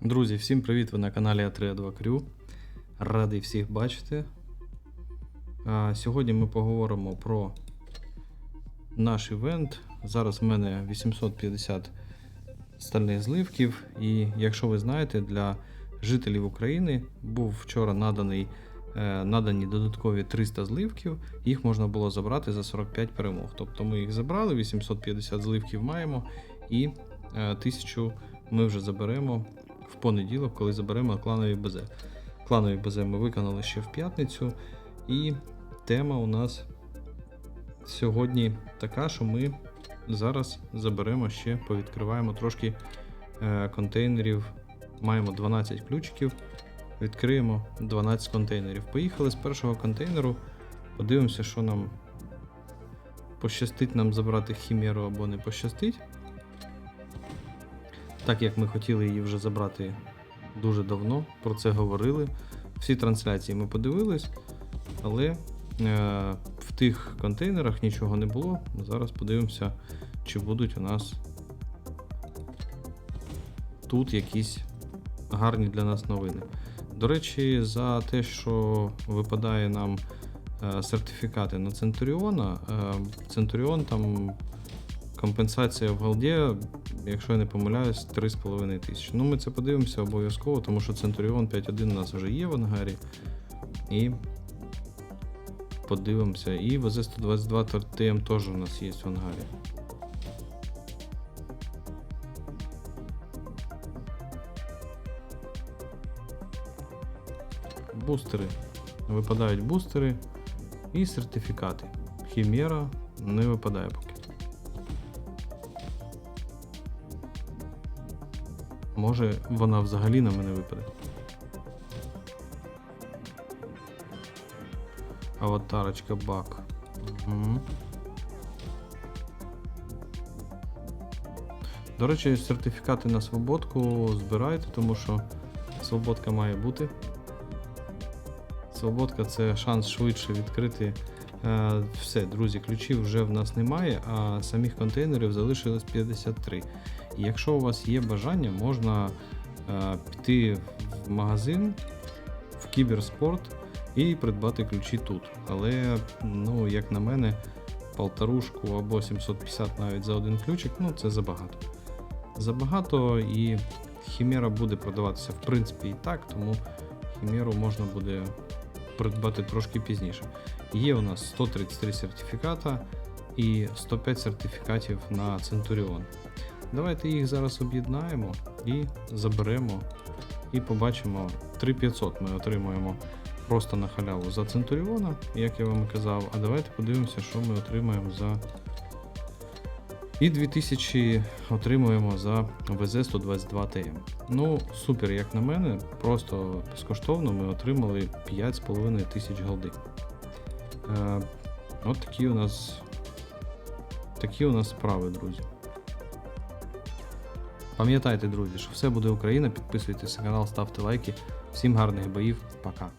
Друзі, всім привіт! Ви на каналі А32 Крю. Радий всіх бачити. Сьогодні ми поговоримо про наш івент. Зараз в мене 850 стальних зливків. І якщо ви знаєте, для жителів України був вчора наданий, е, надані додаткові 300 зливків. Їх можна було забрати за 45 перемог. Тобто ми їх забрали, 850 зливків маємо і е, 1000 ми вже заберемо в понеділок, коли заберемо кланові БЗ. Кланові БЗ ми виконали ще в п'ятницю. І тема у нас сьогодні така, що ми зараз заберемо ще, повідкриваємо трошки е, контейнерів. Маємо 12 ключиків, відкриємо 12 контейнерів. Поїхали з першого контейнеру, подивимося, що нам пощастить нам забрати хімеру або не пощастить. Так як ми хотіли її вже забрати дуже давно, про це говорили. Всі трансляції ми подивились, але е, в тих контейнерах нічого не було. Зараз подивимося, чи будуть у нас тут якісь гарні для нас новини. До речі, за те, що випадає нам е, сертифікати на Центуріона, е, Центуріон там компенсація в голді, якщо я не помиляюсь, 3,5 тисячі. Ну, ми це подивимося обов'язково, тому що Центуріон 5.1 у нас вже є в ангарі. І подивимося. І ВЗ-122 ТМ теж у нас є в ангарі. Бустери. Випадають бустери і сертифікати. Хімера не випадає поки. Може вона взагалі на мене випаде. Аватарочка бак. Угу. До речі, сертифікати на свободку збирайте, тому що свободка має бути. Свободка це шанс швидше відкрити. Е, все, друзі, ключів вже в нас немає, а самих контейнерів залишилось 53. І якщо у вас є бажання, можна е, піти в магазин в кіберспорт і придбати ключі тут. Але, ну, як на мене, полторушку або 750 навіть за один ключик, ну це забагато. Забагато і хімера буде продаватися в принципі і так, тому хімеру можна буде придбати трошки пізніше. Є у нас 133 сертифіката і 105 сертифікатів на Centurion. Давайте їх зараз об'єднаємо і заберемо. І побачимо 3500 ми отримуємо просто на халяву за Центуріона, як я вам казав. А давайте подивимося, що ми отримаємо за. І 2000 отримуємо за ВЗ-122 ТМ. Ну, супер, як на мене, просто безкоштовно ми отримали 5,5 тисяч голди. Е, от такі у нас такі у нас справи, друзі. Пам'ятайте, друзі, що все буде Україна. Підписуйтесь на канал, ставте лайки. Всім гарних боїв, пока.